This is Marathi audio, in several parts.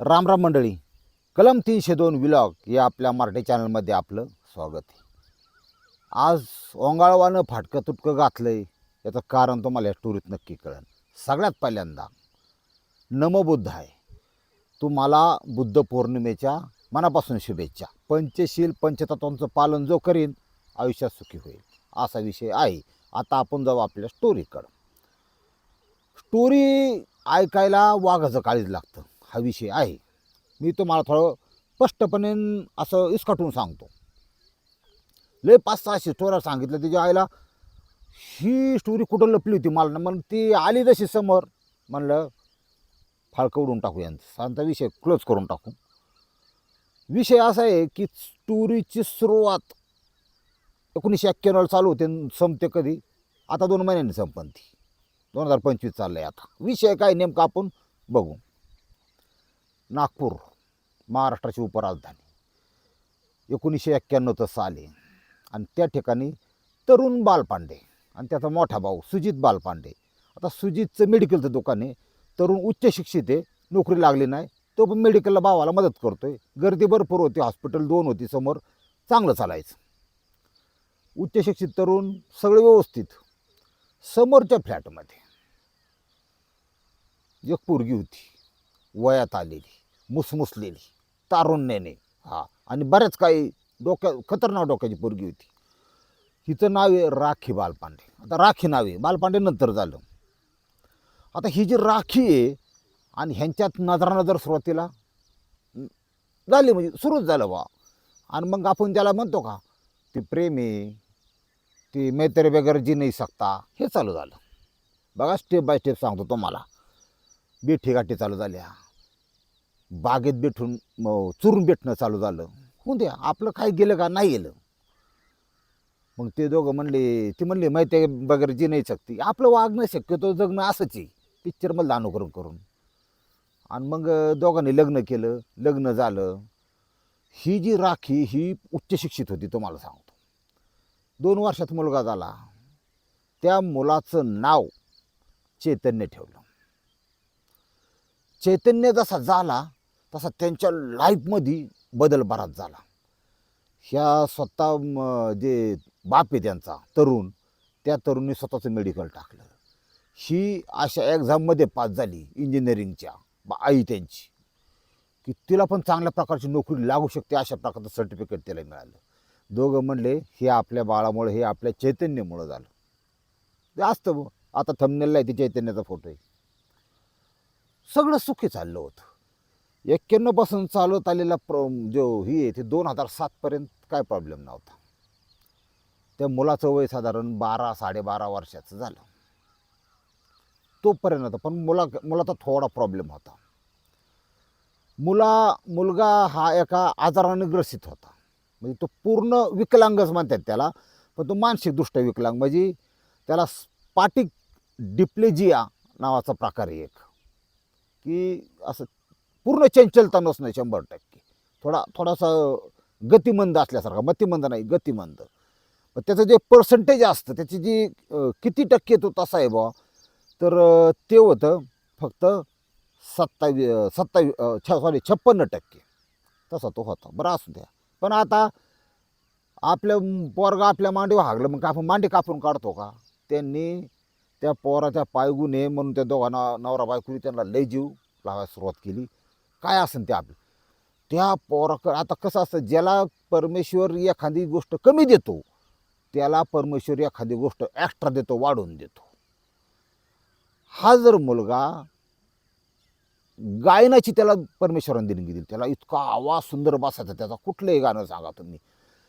रामराम मंडळी कलम तीनशे दोन विलॉग या आपल्या मराठी चॅनलमध्ये आपलं स्वागत आहे. आज ओंगाळवानं फाटकं तुटकं घातलं आहे याचं कारण तुम्हाला या स्टोरीत नक्की कळेल. सगळ्यात पहिल्यांदा नमबुद्ध आहे. तुम्हाला बुद्ध पौर्णिमेच्या मनापासून शुभेच्छा. पंचशील पंचतत्वांचं पालन जो करीन आयुष्यात सुखी होईल असा विषय आहे. आता आपण जाऊ आपल्या स्टोरीकडं स्टोरी ऐकायला वाघाचं काळीज लागतं. हा विषय आहे. मी तुम्हाला थोडं स्पष्टपणे असं इसकाटून सांगतो. लय पाच सहाशे स्टोऱ्या सांगितलं त्याच्या आईला. ही स्टोरी कुठं लपली होती मला मग ती आली जशी समोर. म्हणलं फाळकं उडून टाकू यांचा. सांगता विषय क्लोज करून टाकू. विषय असा आहे की स्टोरीची सुरुवात एकोणीसशे एक्क्याण्णव चालू होते आणि संपते कधी? आता दोन महिन्यांनी संपन ती. दोन हजार पंचवीस चाललं आहे आता. विषय काय नेमका आपण बघू. नागपूर महाराष्ट्राची उपराजधानी. एकोणीसशे एक्क्याण्णवचं साली. आणि त्या ठिकाणी तरुण बालपांडे आणि त्याचा मोठा भाऊ सुजित बालपांडे. आता सुजितचं मेडिकलचं दुकान आहे. तरुण उच्च शिक्षित आहे. नोकरी लागली नाही. तो पण मेडिकलला भावाला मदत करतो आहे गर्दी भरपूर होती. हॉस्पिटल दोन होती समोर. चांगलं चालायचं. उच्च शिक्षित तरुण सगळे व्यवस्थित. समोरच्या फ्लॅटमध्ये एक पोरगी होती. वयात आलेली. मुसमुसलेली तारुण्याने. हा. आणि बऱ्याच काही डोक्या खतरनाक डोक्याची पोरगी होती. हिचं नाव आहे राखी बालपांडे. आता राखी नाव आहे. बालपांडे नंतर झालं. आता ही जी राखी आहे आणि ह्यांच्यात नजरानजर सुरुवातीला झाली म्हणजे सुरूच झालं बा आणि मग आपण त्याला म्हणतो का ती प्रेम आहे ती मैत्री वगैरे जी नाही सकता हे चालू झालं. बघा स्टेप बाय स्टेप सांगतो तुम्हाला. बेठी गाठी चालू झाल्या. बागेत भेटून मग चुरून भेटणं चालू झालं. होऊ द्या आपलं काय गेलं का? नाही गेलं. मग ते दोघं म्हणले ते म्हणले माहिती वगैरे जी नाही शकते. आपलं वागणं शक्यतो जगणं असंच आहे. पिक्चरमधलं अनुकरण करून आणि मग दोघांनी लग्न केलं. लग्न झालं. ही जी राखी ही उच्च शिक्षित होती तुम्हाला सांगतो. दोन वर्षात मुलगा झाला. त्या मुलाचं नाव चैतन्य ठेवलं. चैतन्य जसा झाला तसा त्यांच्या लाईफमध्ये बदल बराच झाला. ह्या स्वतः जे बाप आहे त्यांचा तरुण त्या तरुणीने स्वतःचं मेडिकल टाकलं. ही अशा एक्झाममध्ये पास झाली इंजिनिअरिंगच्या बा आई त्यांची. की तिला पण चांगल्या प्रकारची नोकरी लागू शकते अशा प्रकारचं सर्टिफिकेट तिला मिळालं. दोघं म्हणले हे आपल्या बाळामुळे हे आपल्या चैतन्यामुळं झालं. ते असतं आता थमनेलला आहे ते चैतन्याचा फोटो आहे. सगळं सुखी चाललं होतं. एक्क्याण्णवपासून चालत आलेला प्र जो ही आहे ते दोन हजार सातपर्यंत काय प्रॉब्लेम नव्हता. त्या मुलाचं वय साधारण बारा साडेबारा वर्षाचं झालं. तोपर्यंत होता पण मुला मुलाचा थोडा प्रॉब्लेम होता. मुला मुलगा हा एका आजाराने ग्रसित होता. म्हणजे तो पूर्ण विकलांगच म्हणतात त्याला पण तो मानसिकदृष्ट्या विकलांग. म्हणजे त्याला स्पाटिक डिप्लेजिया नावाचा प्रकार एक. की असं पूर्ण चंचलता नसणं शंभर टक्के. थोडा थोडासा गतिमंद असल्यासारखा. मतिमंद नाही गतिमंद. मग त्याचं जे पर्सेंटेज असतं त्याची जी किती टक्के तो तसा आहे बुवा तर ते होतं फक्त सत्तावी सत्तावी सॉरी छप्पन्न टक्के. तसा तो होता. बरं असू द्या. पण आता आपल्या पोरगा आपल्या मांडीवर हागलं मग आपण मांडी कापून काढतो का? त्यांनी त्या पोराच्या पायगू नये म्हणून त्या दोघांना नवरा बायकोनी त्यांना लय जीव लावायला सुरुवात केली. काय असेल ते आपलं? त्या पोराकडं आता कसं असतं ज्याला परमेश्वर एखादी गोष्ट कमी देतो त्याला परमेश्वर एखादी गोष्ट एक्स्ट्रा देतो वाढवून देतो. हा जर मुलगा गायनाची त्याला परमेश्वराने देणगी दिली. त्याला इतका आवाज सुंदर बसायचा त्याचा कुठलंही गाणं सांगा तुम्ही.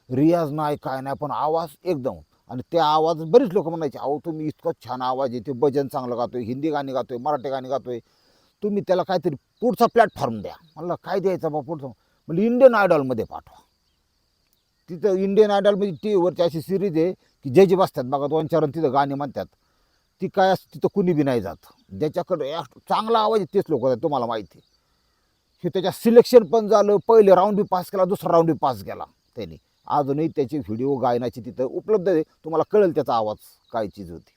रियाज नाही काय नाही पण आवाज एकदम. आणि त्या आवाज बरीच लोक म्हणायचे अहो तुम्ही इतकं छान आवाज येते भजन चांगलं गातोय हिंदी गाणी गातोय मराठी गाणी गातोय तुम्ही त्याला काहीतरी पुढचा प्लॅटफॉर्म द्या. मला काय द्यायचं बा पुढचं? म्हणजे इंडियन आयडॉलमध्ये पाठवा. तिथं इंडियन आयडॉल म्हणजे टी व्हीवरची अशी सिरीज आहे की जे जे बसतात बघा दोन चार तिथं गाणे म्हणतात. ती काय असं तिथं कुणी बी नाही जात. ज्याच्याकडे चांगला आवाज आहे तेच लोक जातात तुम्हाला माहिती आहे. हे त्याच्या सिलेक्शन पण झालं. पहिले राऊंड बी पास केला दुसरा राऊंड बी पास केला त्यांनी. अजूनही त्याचे व्हिडिओ गायनाची तिथं उपलब्ध आहे. तुम्हाला कळेल त्याचा आवाज काय चीज होती.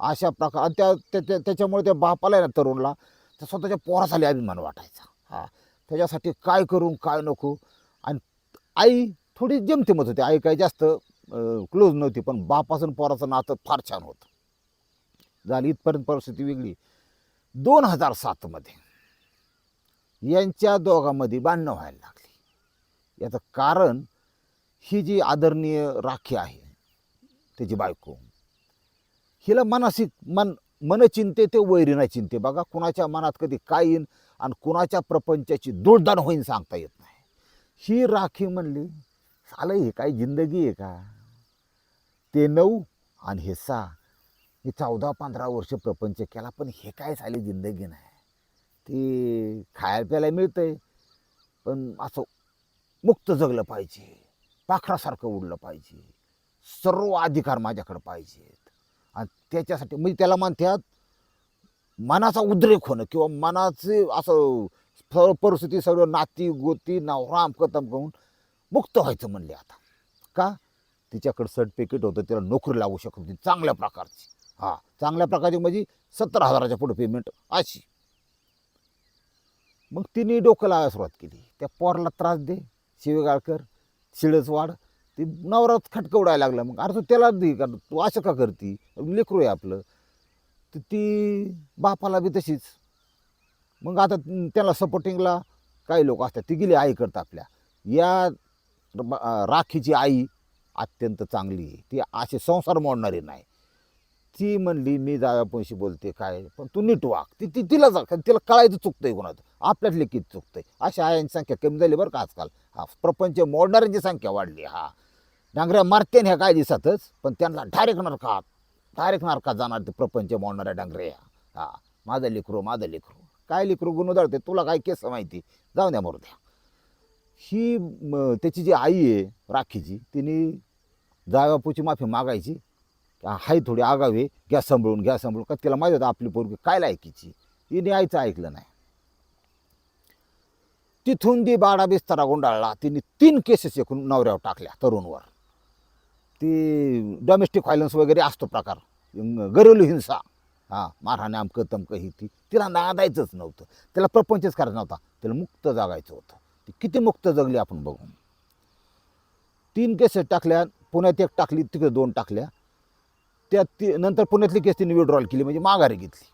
अशा प्रकार त्या त्याच्या त्याच्यामुळे त्या बापाला आहे ना तरुणला त्या स्वतःच्या पोरासाली अभिमान वाटायचा. हा. त्याच्यासाठी काय करू काय नको? आणि आई थोडी जमतेमत होती. आई काही जास्त क्लोज नव्हती पण बापासून पोराचं नातं फार छान होतं. झाली इथपर्यंत परिस्थिती वेगळी. दोन हजार सातमध्ये यांच्या दोघांमध्ये भांडणं व्हायला लागली. याचं कारण ही जी आदरणीय राखी आहे त्याची बायको हिला मानसिक मन मन चिंते ते वैरी नाही चिंते. बघा कुणाच्या मनात कधी काय येईन आणि कुणाच्या प्रपंचाची दुर्दान होईन सांगता येत नाही. ही राखी म्हणली सालं हे काय जिंदगी आहे का? ते नऊ आणि हे सहा. हे चौदा पंधरा वर्ष प्रपंच केला पण हे काय झाली जिंदगी नाही. ते खायला प्यायला मिळतंय पण असं मुक्त जगलं पाहिजे. पाखरासारखं उडलं पाहिजे. सर्व अधिकार माझ्याकडं पाहिजेत. त्याच्यासाठी म्हणजे त्याला म्हणतात मनाचा उद्रेक होणं किंवा मनाचे असं सर्व परिस्थिती सर्व नाती गोती नवराम कतम करून मुक्त व्हायचं म्हणले आता. का? तिच्याकडं सर्टिफिकेट होतं तिला नोकरी लागू शकत होती चांगल्या प्रकारची. हां चांगल्या प्रकारची म्हणजे सत्तर हजाराच्या पुढे पेमेंट अशी. मग तिने डोकं लावायला सुरुवात केली. त्या पोराला त्रास दे शिवेगाळकर शिळच वाढ ती नवराच खटकवडायला लागला. मग अरे तू त्याला दे का तू असं का करती? लेकरू आहे आपलं. तर ती बापाला बी तशीच. मग आता त्याला सपोर्टिंगला काही लोक असतात ती गेली आई करतात आपल्या. या राखीची आई अत्यंत चांगली आहे. ती असे संसार मोडणारी नाही. ती म्हणली मी जाव्यापाशी बोलते काय पण तू नीट वाग. ती ती तिला जा तिला कळायचं चुकतंय कोणाचं. आपल्यातले किती चुकतंय. अशा आयांची संख्या कमी झाली बरं का आजकाल. हा प्रपंच मोडणाऱ्यांची संख्या वाढली. हा डांगऱ्या मारते ह्या काय दिवसातच पण त्यांना डायरेक्ट नरकात डायरेक्ट नरकात जाणार ते प्रपंच मोडणाऱ्या डांगऱ्या. हा माझं लेकरू माझं लेकरू. काय लेकरू गुन्हा तुला काय केस माहिती? जाऊ द्या मरू द्या. ही त्याची जी आई आहे राखीची तिने जागापूची माफी मागायची. हाय थोडी आगावे घ्या सांभाळून घ्या सांभाळून. का तिला माहिती होतं आपली पोरगी काय लायकीची? हिने आईचं ऐकलं नाही. तिथून ती बाडा बिस्तारा गुंडाळला. तिने तीन केसेस एकूण नवऱ्यावर टाकल्या तरुणवर. ती डोमेस्टिक व्हायलन्स वगैरे असतो प्रकार. घरेलू हिंसा. हां मारहाणे अमकं तमकं ही ती. तिला नादायचंच नव्हतं. त्याला प्रपंचच करायचा नव्हता. त्याला मुक्त जगायचं होतं. ती किती मुक्त जगली आपण बघू तीन केसेस टाकल्या पुण्यात एक टाकली तिकडे दोन टाकल्या. त्या ती नंतर पुण्यातली केस तिने विड्रॉल केली म्हणजे माघारी घेतली.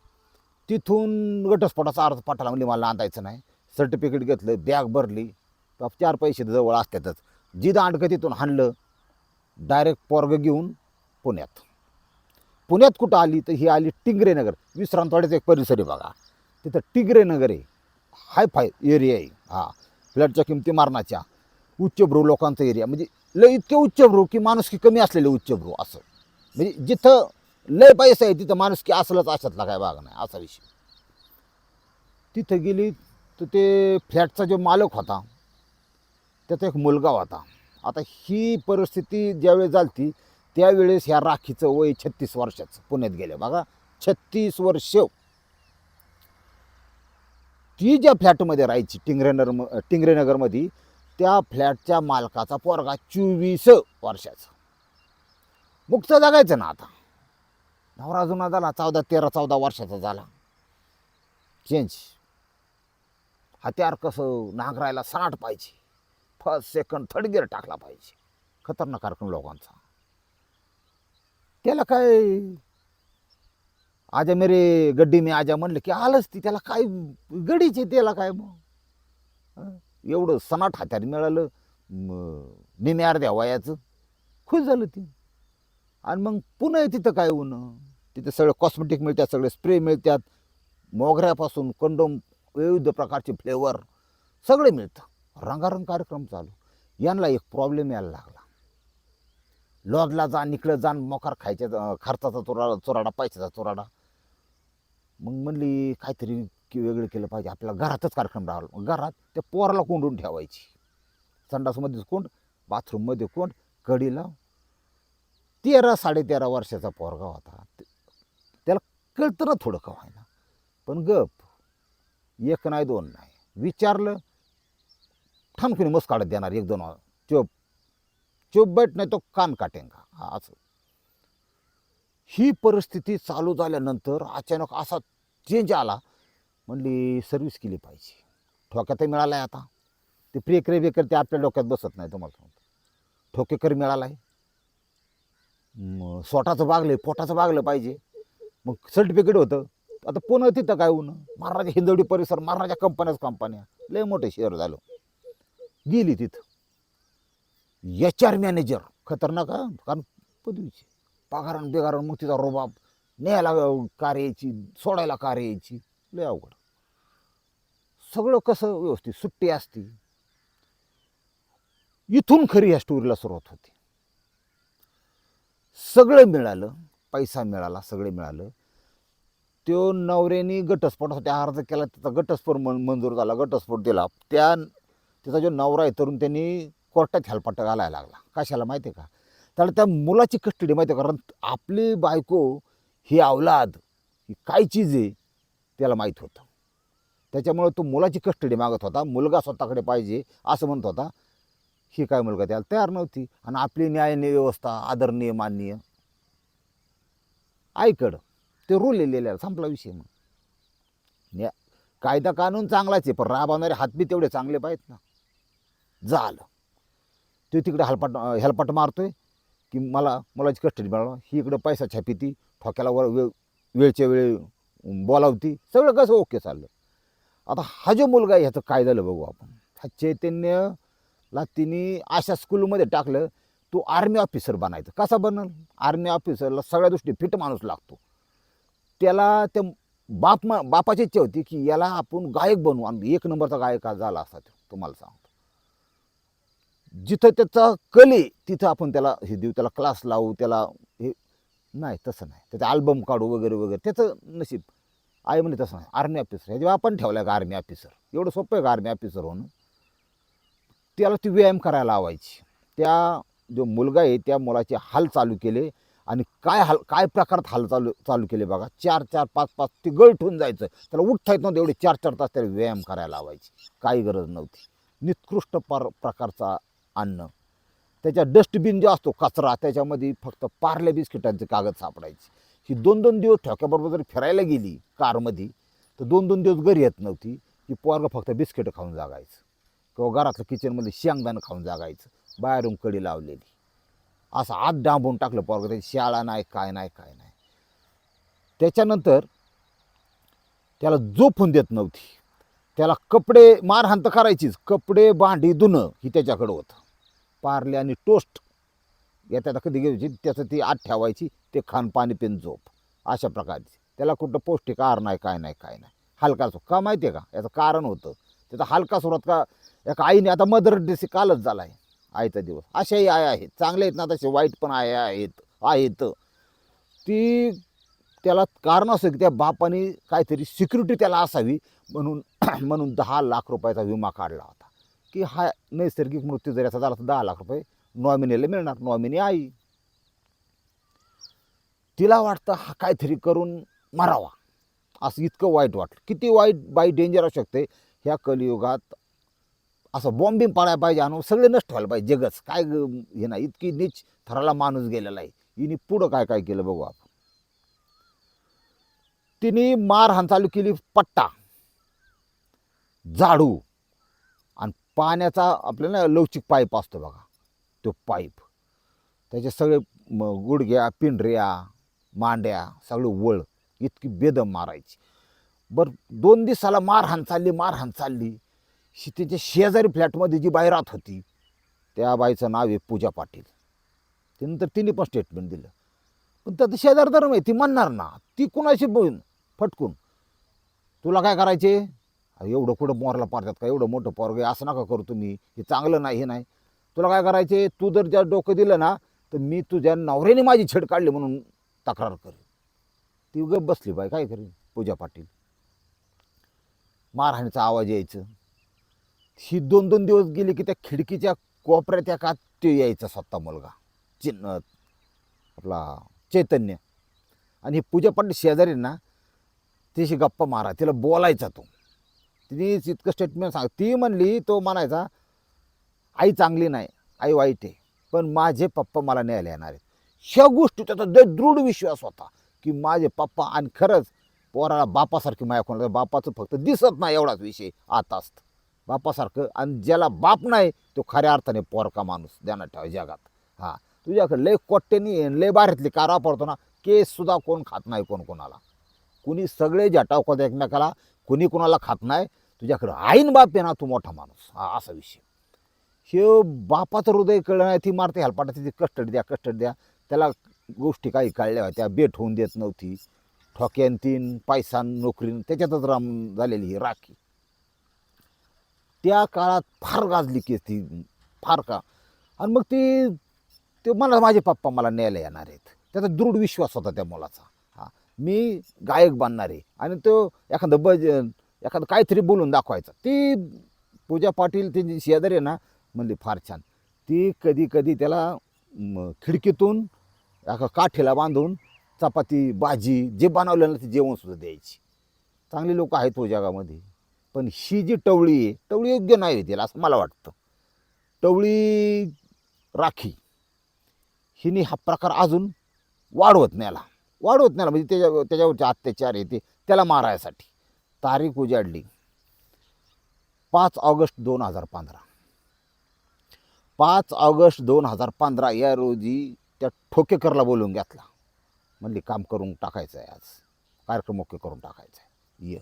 तिथून घटस्फोटाचा अर्ज पाठवला म्हणजे मला नांदायचं नाही. सर्टिफिकेट घेतलं बॅग भरली. चार पैसे जवळ असतातच. जी दांडकं तिथून हाणलं. डायरेक्ट पोरग घेऊन पुण्यात. पुण्यात कुठं आली तर ही आली टिंगरे नगर विश्रांतवाड्याचा एक परिसर आहे बघा. तिथं टिंगरे नगर आहे. हाय फाय एरिया आहे. हा. फ्लॅटच्या किमती मारणाच्या उच्चभ्रू लोकांचा एरिया. म्हणजे लय इतके उच्चभ्रू की माणुसकी कमी असलेले उच्चभ्रू असं. म्हणजे जिथं लय पैसा आहे तिथं माणुसकी असलंच अशातला काय भाग नाही. असा विषय. तिथं गेली तर ते फ्लॅटचा जो मालक होता त्याचा एक मुलगा होता. आता ही परिस्थिती ज्यावेळेस झालती त्यावेळेस ह्या राखीचं वय छत्तीस वर्षाचं पुण्यात गेलं. बघा छत्तीस वर्ष. ती ज्या फ्लॅटमध्ये राहायची टिंगरेनगर टिंगरेनगरमध्ये त्या फ्लॅटच्या मालकाचा पोरगा चोवीस वर्षाचा. मुक्त जगायचं ना आता. नवरा जुना झाला चौदा तेरा चौदा वर्षाचा झाला. चेंज हत्यार कसं नांगरायला साठ पाहिजे. फर्स्ट सेकंड थर्ड गिअर टाकला पाहिजे. खतरनाक कार्यक्रम लोकांचा. त्याला काय? आजा मेरे गड्डी मी आजा म्हणलं की आलंच ती त्याला काय गडीचे त्याला काय मग? एवढं सनाट हात्यार मिळालं निम्या अर्ध्या वयाचं. खुश झालं ती. आणि मग पुन्हा तिथं काय होणं? तिथं सगळं कॉस्मेटिक मिळतात सगळे स्प्रे मिळतात. मोगऱ्यापासून कंडोम विविध प्रकारचे फ्लेवर सगळे मिळतं. रंगारंग कार्यक्रम चालू. यांना एक प्रॉब्लेम यायला लागला. लॉजला जा निकडं जा मोकार खायच्या खर्चाचा चोराडा चोराडा पैशाचा चोराडा. मग म्हणली काहीतरी की वेगळं केलं पाहिजे. आपल्याला घरातच कार्यक्रम राहिला. मग घरात त्या पोराला कोंडून ठेवायची. संडासमध्येच कोंड बाथरूममध्ये कोंड कडीला तेरा साडेतेरा वर्षाचा पोरगा होता. त्याला कळतं ना थोडं का व्हायना पण गप. एक नाही दोन नाही. विचारलं ठाणकुनी मस्त काढत देणार एक दोन चोप. चोप बैठ नाही तो कान काटेंगा. का असं. ही परिस्थिती चालू झाल्यानंतर अचानक असा चेंज आला. म्हणली सर्व्हिस केली पाहिजे. ठोक्यातही मिळाला आहे आता. ते प्रियक्रे बेकर ते आपल्या डोक्यात बसत नाही तुम्हाला सांगतो. ठोकेकर मिळाला आहे सोटाचं भागलं बागलं पोटाचं बागलं पाहिजे. मग सर्टिफिकेट होतं. आता पुन्हा तिथं काय होणं महाराजा हिंदवडी परिसर महाराजा कंपन्याच कंपन्या लय मोठे शेअर झालं. गेली तिथं. एच आर मॅनेजर खतरनाक हा? कारण पदवीचे. पगारण बिगारण मग तिचा रोबाब न्यायला कार यायची सोडायला कार यायची लय अवघड. सगळं कसं व्यवस्थित सुट्टी असती. इथून खरी ह्या स्टोरीला सुरुवात होती. सगळं मिळालं पैसा मिळाला सगळं मिळालं. त्यो नवऱ्याने घटस्फोटासाठी अर्ज केला त्याचा घटस्फोट मन मंजूर झाला घटस्फोट दिला. त्या त्याचा जो नवरा आहे तरुण त्यांनी कोर्टात हेलपाट घालायला लागला. कशाला माहिती आहे का? त्याला त्या मुलाची कस्टडी माहिती आहे कारण आपली बायको ही अवलाद ही काय चीज आहे त्याला माहीत होतं. त्याच्यामुळे तो मुलाची कस्टडी मागत होता. मुलगा स्वतःकडे पाहिजे असं म्हणत होता. ही काय मुलगा त्याला तयार नव्हती. आणि आपली न्याय व्यवस्था आदरणीय माननीय. ऐकड ते रूल लिहिलेले संपला विषय मग. न्या कायदा कानून चांगलाच आहे पण राबवणारे हातबी तेवढे चांगले पाहिजेत ना. झालं. तो तिकडे हलपाट हेलपाट मारतोय की मला मुलाची कस्टडी मिळावं ही इकडे पैसा छापीती ठोक्याला वर वेळ वेळच्या वेळी बोलावती. सगळं कसं ओके चाललं. आता हा जो मुलगा आहे ह्याचं काय झालं बघू आपण. हा चैतन्यला तिने अशा स्कूलमध्ये टाकलं तो आर्मी ऑफिसर बनायचं. कसा बनल? आर्मी ऑफिसरला सगळ्या दृष्टी फिट माणूस लागतो. त्याला त्या बाप मा बापाची इच्छा होती की याला आपण गायक बनवू. आणि एक नंबरचा गायक हा झाला असा तो. तुम्हाला सांग जिथं त्याचा कले तिथं आपण त्याला हे देऊ त्याला क्लास लावू त्याला हे नाही तसं नाही. त्याचा अल्बम काढू वगैरे वगैरे त्याचं नशीब. आई म्हणे तसं नाही आर्मी ऑफिसर ह्याच्या आपण ठेवला का आर्मी ऑफिसर एवढं सोपं आहे का आर्मी ऑफिसर होणं? त्याला ती व्यायाम करायला लावायची. त्या जो मुलगा आहे त्या मुलाचे हाल चालू केले आणि काय हाल काय प्रकारात हाल चालू चालू केले बघा. चार चार पाच पाच ते गळठून जायचं. त्याला उठता येत नव्हतं एवढे चार चार तास त्याला व्यायाम करायला लावायची. काही गरज नव्हती. निकृष्ट पर प्रकारचा अन्न. त्याच्या डस्टबिन जो असतो कचरा त्याच्यामध्ये फक्त पार्ले बिस्किटांचे कागद सापडायचे. ही दोन दोन दिवस ठोक्याबरोबर जर फिरायला गेली कारमध्ये तर दोन दोन दिवस घरी येत नव्हती. की पोरगं फक्त बिस्किटं खाऊन जागायचं. किंवा घरातलं किचनमध्ये शेंगदाणं खाऊन जागायचं. बाहेरून कडी लावलेली. असं आत डांबून टाकलं पोरगं त्याची शाळा नाही काय नाही काय नाही. त्याच्यानंतर त्याला झोपून देत नव्हती. त्याला कपडे मारहाण तर करायचीच. कपडे भांडी धुणं ही त्याच्याकडं होतं. पार्ले आणि टोस्ट. येत्या कधी घ्यायची? त्याचं ती आत ठेवायची. ते खाण पाणी पिन झोप. अशा प्रकारची. त्याला कुठं पौष्टिक आहार नाही काय नाही काय नाही. हलका सुख का माहिती आहे का? याचं कारण होतं. त्याचा हलका सुरुवात का एका आईने आता मदर डेसी कालच झाला आहे. आईचा दिवस. अशाही आया आहेत. चांगले आहेत ना तसे. वाईट पण आया आहेत. आहेत. ती त्याला कारण असं की त्या बापाने काहीतरी सिक्युरिटी त्याला असावी म्हणून म्हणून दहा लाख रुपयाचा विमा काढला होता. की हा नैसर्गिक मृत्यू जरी याचा झाला तर दहा लाख रुपये नॉमिनीला मिळणार नॉमिनी आई. तिला वाटतं हा काहीतरी करून मरावा. असं इतकं वाईट वाटलं. किती वाईट बाई डेंजर असू शकते. ह्या कलियुगात असं बॉम्बिंग पाडायला पाहिजे आणून सगळे नष्ट व्हायला पाहिजे. जगच. काय हे ना इतकी नीच थराला माणूस गेलेला आहे. हिने पुढं काय काय केलं बघू आपण. तिने मारहाण चालू केली पट्टा झाडू आणि पाण्याचा आपल्याला लवचिक पाईप असतो बघा तो पाईप. त्याचे सगळे गुडघ्या पिंढऱ्या मांड्या सगळं वळ इतकी बेदम मारायची. बरं दोन दिवसाला मारहाण चालली मारहाण चालली शी त्याच्या शेजारी फ्लॅटमध्ये जी बाई राहत होती त्या बाईचं नाव आहे पूजा पाटील. त्यानंतर तिने पण स्टेटमेंट दिलं. पण त्याचं शेजार माहिती आहे ती म्हणणार ना ती कुणाशी बोल फटकून. तुला काय करायचे? एवढं कुठं मोरला पारतात का? एवढं मोठं पोरग आहे असं नका करू तुम्ही. हे चांगलं नाही हे नाही. तुला काय करायचे? तू जर ज्या डोकं दिलं ना तर मी तुझ्या नवऱ्याने माझी छेड काढली म्हणून तक्रार करेन. ती गप बसली बाई काय करेन? पूजा पाटील. मारहाणीचा आवाज यायचं. ही दोन दोन दिवस गेली की त्या खिडकीच्या कोपऱ्यात का ते यायचा स्वतः मुलगा. चिन्ह आपला चैतन्य. आणि पूजा पाटील शेजारी ना तिशी गप्पा मारा तिला बोलायचा तो. तिने इतकं स्टेटमेंट सांग ती म्हणली तो म्हणायचा आई चांगली नाही आई वाईट आहे पण माझे पप्पा मला न्यायला येणार आहेत. ह्या गोष्टी त्याचा दृ- दृढ विश्वास होता की माझे पप्पा आणि खरंच पोराला बापासारखी माया कोणाला बापाचं फक्त दिसत नाही एवढाच विषय आता असतं. बापासारखं आणि ज्याला बाप नाही तो खऱ्या अर्थाने पोरका माणूस ध्यानात ठेवा जगात. हां तुझ्याकडे लय कोट्टेनी लय बाहेरतली कार वापरतो ना केससुद्धा कोण खात नाही कोण कोणाला. कुणी सगळे झटावतात एकमेकाला कुणी कुणाला खात नाही. तुझ्याकडं आईन बाप आहे ना तू मोठा माणूस. हा असा विषय. हे बापाचं हृदय कळलं नाही ती मारते हलपाटा ती कस्टडी द्या कस्टडी द्या. त्याला गोष्टी काही कळल्या होत्या बेट होऊन देत नव्हती. ठोक्यान तीन पैसा नोकरी त्याच्यातच राम झालेली ही राखी. त्या काळात फार गाजली केस ती फार का. आणि मग ती ते मला माझे पप्पा मला न्यायला येणार आहेत. त्याचा दृढ विश्वास होता त्या मुलाचा. मी गायक बांधणार आहे. आणि तो एखादं भजन एखादं काहीतरी बोलून दाखवायचं. ती पूजा पाटील त्यांची शेजारी आहे ना म्हणली फार छान. ती कधी कधी त्याला खिडकीतून एका काठीला बांधून चपाती भाजी जे बनवलेलं ते जेवणसुद्धा द्यायची. चांगली लोक आहेत तो जगामध्ये. पण ही जी टवळी आहे टवळी योग्य नाही आहे तिला असं मला वाटतं. टवळी राखी. हिने हा प्रकार अजून वाढवत न्याला वाढवत नाही म्हणजे त्याच्या त्याच्यावरचे अत्याचार येते त्याला मारायसाठी. तारीख उजाडली. पाच ऑगस्ट दोन हजार पंधरा. पाच ऑगस्ट दोन हजार पंधरा या रोजी त्या ठोकेकरला बोलवून घेतला. म्हणली काम करून टाकायचं आहे आज. कार्यक्रम ओके करून टाकायचा आहे ये.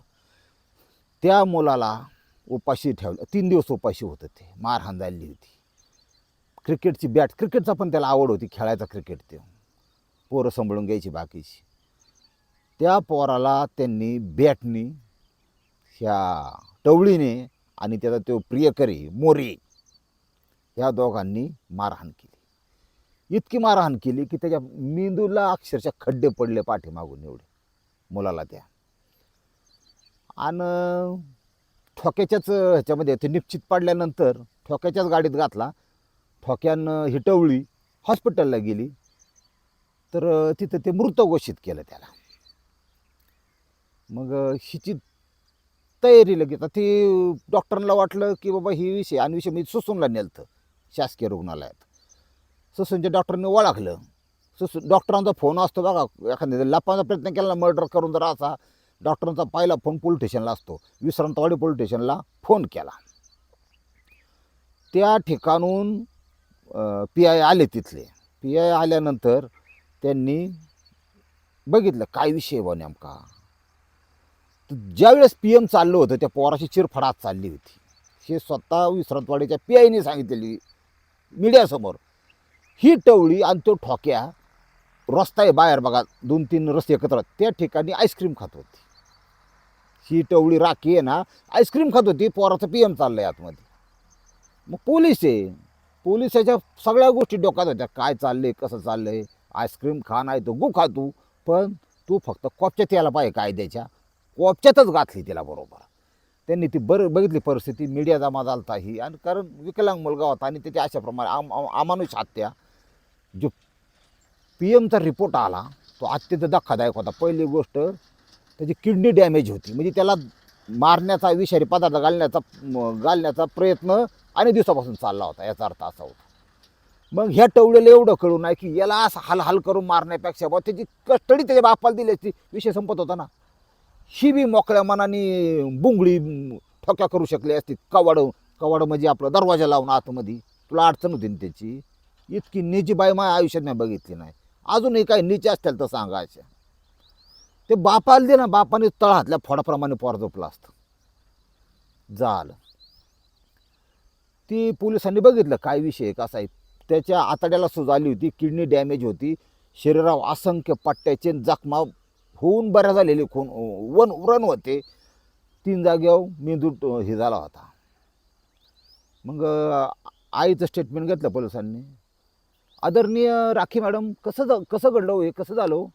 त्या मुलाला उपाशी ठेवलं. तीन दिवस उपाशी होतं ते. मारहाण झालेली होती. क्रिकेटची बॅट क्रिकेटचा पण त्याला आवड होती खेळायचा क्रिकेट ते. पोरं सांभाळून घ्यायची बाकीची. त्या पोराला त्यांनी बॅटनी ह्या टवळीने आणि त्याचा तो प्रियकरी मोरे ह्या दोघांनी मारहाण केली. इतकी मारहाण केली की त्याच्या मेंदूला अक्षरशः खड्डे पडले पाठीमागून एवढे मुलाला त्या. आणि ठोक्याच्याच ह्याच्यामध्ये ते निश्चित पडल्यानंतर ठोक्याच्याच गाडीत घातला. ठोक्यानं हिटवळी हॉस्पिटलला गेली. तर तिथं ते मृत घोषित केलं त्याला. मग हिची तयारी लगेच. आता ती डॉक्टरांना वाटलं की बाबा ही विषय आणि विषय म्हणजे मी सुसूनला नेलतं शासकीय रुग्णालयात. ससूनच्या डॉक्टरने ओळखलं. ससून डॉक्टरांचा फोन असतो बघा एखाद्या लपवायचा प्रयत्न केला मर्डर करून जर असा डॉक्टरांचा पहिला फोन पोलीस स्टेशनला असतो विश्रांतवाडी पोलीस स्टेशनला फोन केला. त्या ठिकाणून पी आय आले तिथले. पी आय आल्यानंतर त्यांनी बघितलं काय विषय बा नेमका. ज्यावेळेस पी एम चाललं होतं त्या पोराची चिरफडात चालली होती. हे स्वतः विश्रांतवाडीच्या पी आयने सांगितलेली मीडियासमोर. ही टवळी आणि तो ठोक्या रस्ता आहे बाहेर बघा दोन तीन रस्ते एकत्र त्या ठिकाणी आईस्क्रीम खात होती. ही टवळी राखी आहे ना आईस्क्रीम खात होती पोराचं पी एम चाललं आहे आतमध्ये. मग पोलीस आहे. पोलिसाच्या सगळ्या गोष्टी डोक्यात होत्या. काय चाललं आहे कसं चाललं आहे आईस्क्रीम खा नाही तो गु खा तू. पण तू फक्त कोपच्यात यायला पाहिजे कायद्याच्या. कोपच्यातच घातली तिला बरोबर. त्यांनी ती बरं बघितली परिस्थिती मीडिया जमा झालता ही. आणि कारण विकलांग मुलगा होता आणि त्याच्या अशाप्रमाणे आम अमानुष हत्या. जो पी एमचा रिपोर्ट आला तो अत्यंत धक्कादायक होता. पहिली गोष्ट त्याची किडनी डॅमेज होती. म्हणजे त्याला मारण्याचा विषारी पदार्थ घालण्याचा घालण्याचा प्रयत्न आणि दिवसापासून चालला होता. याचा अर्थ असा होता. मग ह्या टवळेला एवढं कळू नाही की याला असं हाल हाल करून मारण्यापेक्षा बा त्याची कस्टडी त्याच्या बापाला दिली असती. विषय संपत होता ना. ही बी मोकळ्या मनाने बुंगळी ठोक्या करू शकली असती. कवाड कवाड म्हणजे आपलं दरवाजा लावून आतमध्ये. तुला अडचण होती ना त्याची? इतकी निजी बाई माझ्या आयुष्यात नाही बघितली नाही. अजूनही काही नीचे असतील तर सांगा अशा. ते बापाला दे ना. बापाने तळातल्या फोडाप्रमाणे पोर झोपलं असतं. झालं. ती पोलिसांनी बघितलं काय विषय कसा आहे. त्याच्या आतड्याला सूज आली होती किडनी डॅमेज होती. शरीरावर असंख्य पट्ट्याचे जखमा होऊन बऱ्या झालेले खून वन रन होते. तीन जागेवर मेंदू हे झाला होता. मग आईचं स्टेटमेंट घेतलं पोलिसांनी. आदरणीय राखी मॅडम कसं जा कसं घडलं हो हे कसं झालं हो?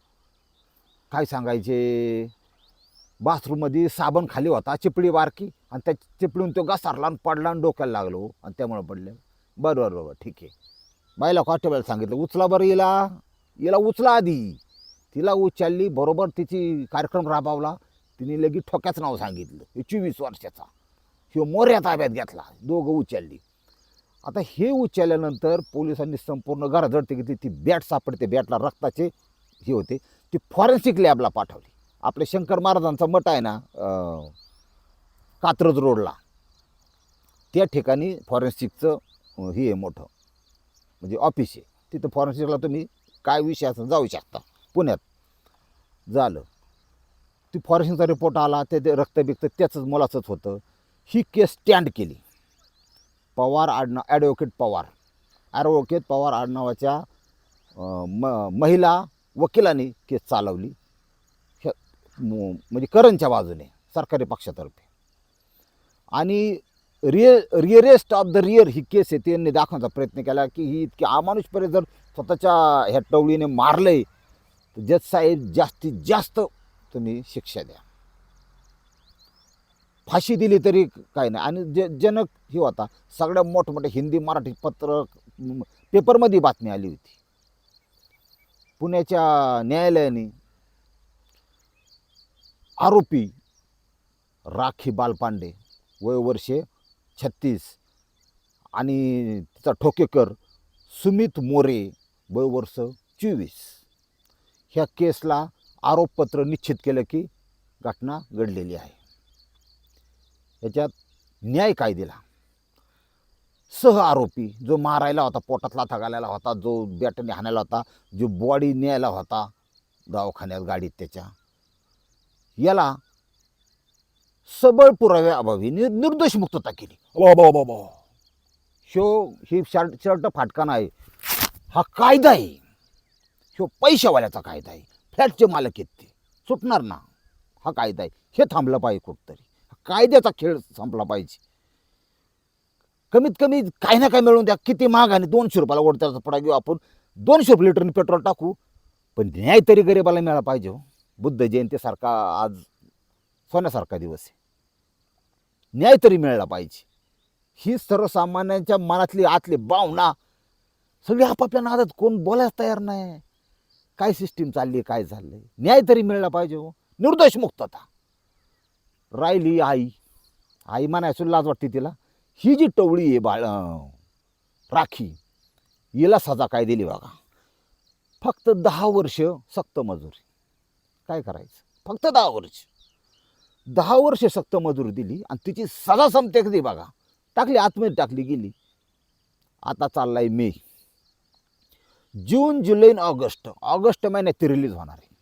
काय सांगायचे? बाथरूममध्ये साबण खाली होता चिपळी बारकी आणि त्या चिपळून तो घसारला आणि पडला आणि डोक्याला लागलो हो, आणि त्यामुळं पडलं. बरोबर बरोबर ठीक आहे. बाईला कॉन्स्टेबल सांगितलं उचला बरं हिला. हिला उचला आधी. तिला उचलली बरोबर तिची कार्यक्रम राबवला. तिने लगेच ठोक्याचं नाव सांगितलं हे चोवीस वर्षाचा. ह्यो मोऱ्या ताब्यात घेतला दोघं उचलली. आता हे उचलल्यानंतर पोलिसांनी संपूर्ण घरात जडते की ती बॅट सापडते बॅटला रक्ताचे हे होते ती फॉरेन्सिक लॅबला पाठवली. आपले शंकर महाराजांचा मठ आहे ना कात्रज रोडला. त्या ठिकाणी फॉरेन्सिकचं हे आहे मोठं. म्हणजे ऑफिस आहे. तिथं फॉरेन्सिकला तुम्ही काय विषय असं जाऊ शकता. पुण्यात. झालं. ती फॉरेन्सिकचा रिपोर्ट आला ते रक्त बिकतं त्याचंच मुलाचंच होतं. ही केस स्टँड केली. पवार आडनाव ॲडव्होकेट पवार. ॲडव्होकेट पवार आडनावाच्या म महिला वकिलांनी केस चालवली. म्हणजे करणच्या बाजूने सरकारी पक्षातर्फे. आणि रिअ रिअरेस्ट ऑफ द रिअर ही केस आहे. त्यांनी दाखवण्याचा प्रयत्न केला की ही इतकी अमानुषपणे जर स्वतःच्या ह्या टवळीने मारलंय तर जज साहेब जास्तीत जास्त तुम्ही शिक्षा द्या. फाशी दिली तरी काय नाही. आणि ज जनक ही होता सगळ्या मोठमोठ्या हिंदी मराठी पत्र पेपरमध्ये बातमी आली होती. पुण्याच्या न्यायालयाने आरोपी राखी बालपांडे वय वर्षे छत्तीस. आणि तिचा ठोकेकर सुमित मोरे वय वर्ष चोवीस. ह्या केसला आरोपपत्र निश्चित केलं की घटना घडलेली आहे. याच्यात न्याय काय दिला सह आरोपी जो मारायला होता पोटात लाथा घालायला होता जो बॅटने हाणायला होता जो बॉडी न्यायला होता दवाखान्यात गाडीत त्याच्या. याला सबळ पुराव्याअभावी नि निर्दोष मुक्तता केली. ह्यो ही शर्ट शर्ट फाटका नाही. हा कायदा आहे. ह्यो पैशावाल्याचा कायदा आहे. फ्लॅटचे मालक आहेत ते. सुटणार ना. हा कायदा आहे. हे थांबलं पाहिजे कुठतरी. कायद्याचा खेळ संपला पाहिजे. कमीत कमी काही ना काही मिळवून द्या. किती महाग आणि दोनशे रुपयाला ओढत्याचा पडा घेऊ आपण. दोनशे रुपये लिटरने पेट्रोल टाकू. पण न्याय तरी गरिबाला मिळाला पाहिजे हो. बुद्ध जयंतीसारखा आज सोन्यासारखा दिवस आहे? न्याय तरी मिळाला पाहिजे. ही सर्वसामान्यांच्या मनातली आतली भावना सगळी आपापल्या नादात कोण बोलायला तयार नाही. काय सिस्टीम चालली काय चाललंय? न्याय तरी मिळाला पाहिजे हो. निर्दोष मुक्तता राहिली आई. आई म्हणायचं लाज वाटते तिला. ही जी टवळी आहे बाळ राखी हिला सजा काय दिली बघा. फक्त दहा वर्ष सक्त मजुरी काय करायचं? फक्त दहा वर्ष. दहा वर्ष सक्त मजुरी दिली आणि तिची सदा संपते कधी बघा. टाकली आतमध्ये टाकली गेली. आता चाललाय मे. जून जुलै आणि ऑगस्ट. ऑगस्ट महिन्यात ती रिलीज होणार आहे.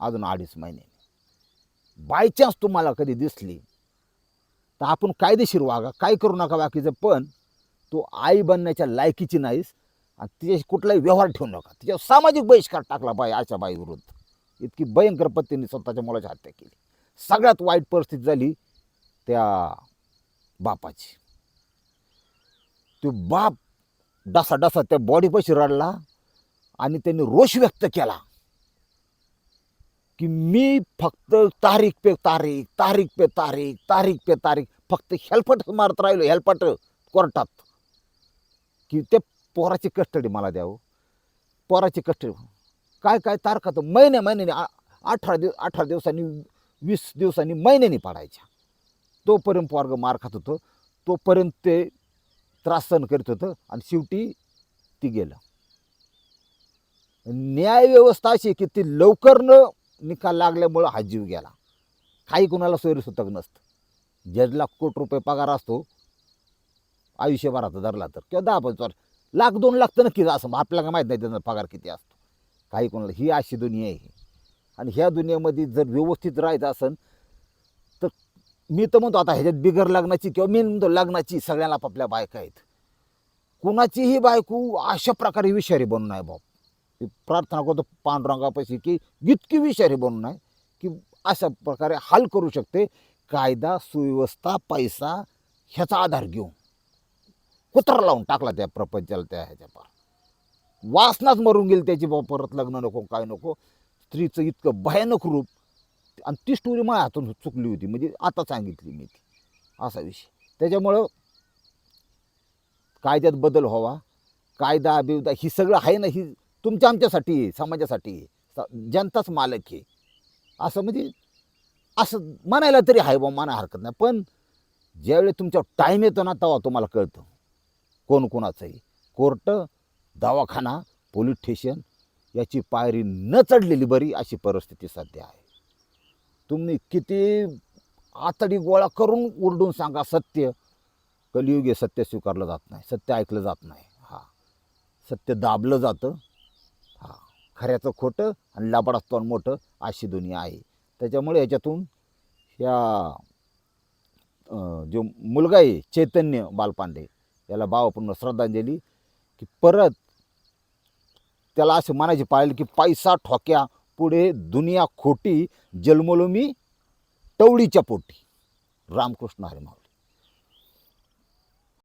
अजून अडीच महिने. बाय चान्स तुम्हाला कधी दिसली तर आपण कायदेशीर वागा. काय करू नका बाकीचं पण तो आई बनण्याच्या लायकीची नाहीस आणि तिच्याशी कुठलाही व्यवहार ठेवू नका. तिच्यावर सामाजिक बहिष्कार टाकला पाहिजे अशा बाईविरुद्ध. इतकी भयंकर पद्धतीने स्वतःच्या मुलाची हत्या केली. सगळ्यात वाईट परिस्थिती झाली त्या बापाची. तो बाप डसा डसा त्या बॉडीपाशी रडला आणि त्यांनी रोष व्यक्त केला की मी फक्त तारीख पे तारीख तारीख पे तारीख तारीख पे तारीख फक्त हेल्पट मारत राहिलो हेल्पट कोर्टात. की ते पोराची कस्टडी मला द्यावं. पोराची कस्टडी. काय काय तारखा तर महिन्या महिन्याने अठरा दिवस अठरा दिवसांनी वीस दिवसांनी महिन्यानी पाडायच्या. तोपर्यंत पोरग मार खात होतं. तोपर्यंत ते त्रास सहन करीत होतं आणि शेवटी ती गेलं. न्याय व्यवस्था अशी की ती लवकर न निकाल लागल्यामुळं हा जीव गेला. काही कुणाला सोयीसुतक नसतं. जजला कोट रुपये पगार असतो आयुष्यभराचा धरला तर किंवा दहा पंचवीस लाख दोन लाख तर नक्कीच असं आपल्याला माहीत नाही त्याचा पगार किती असतो. काही कोणाला ही अशी दुनिया आहे. आणि ह्या दुनियामध्ये जर व्यवस्थित राहायचं असेल तर मी तर म्हणतो आता ह्याच्यात बिगर लग्नाची किंवा मी म्हणतो लग्नाची सगळ्यांना आपापल्या बायका आहेत. कुणाचीही बायको अशा प्रकारे विषारी बनू आहे बाप. प्रार्थना करतो पांडुरंगापाशी की इतकी विषारी बनू आहे की अशा प्रकारे हाल करू शकते. कायदा सुव्यवस्था पैसा ह्याचा आधार घेऊन. कुत्रा लावून टाकला त्या प्रपंचाला त्या ह्याच्या पार. वासनाच मरून गेली त्याची बाबा परत लग्न नको काय नको. स्त्रीचं इतकं भयानक रूप. आणि ती स्टोरी माझ्या हातून चुकली होती. म्हणजे आता सांगितली मी ती. असा विषय. त्याच्यामुळं कायद्यात बदल व्हावा. कायदा बिवदा ही सगळं आहे ना ही तुमच्या आमच्यासाठी आहे समाजासाठी आहे. स- जनताच मालक आहे. असं म्हणजे असं म्हणायला तरी आहे बा मना हरकत नाही. पण ज्यावेळी तुमच्या टाईम येतो ना तेव्हा तुम्हाला कळतं. कोण कोणाचंही. कोर्ट दवाखाना पोलीस स्टेशन याची पायरी न चढलेली बरी अशी परिस्थिती सध्या आहे. तुम्ही किती आतडी गोळा करून उरडून सांगा सत्य. कलियुगे सत्य स्वीकारलं जात नाही सत्य ऐकलं जात नाही. हा. सत्य दाबलं जातं. हा. खऱ्याचं खोटं आणि लाबाडाचं मोठं अशी दुनिया आहे. त्याच्यामुळे याच्यातून ह्या जो मुलगा आहे चैतन्य बालपांडे याला भावपूर्ण श्रद्धांजली की परत त्याला असं म्हणायचे पाळले की पैसा ठोक्या पुढे दुनिया खोटी जन्मलो मी टवळीच्या पोटी. रामकृष्ण हरी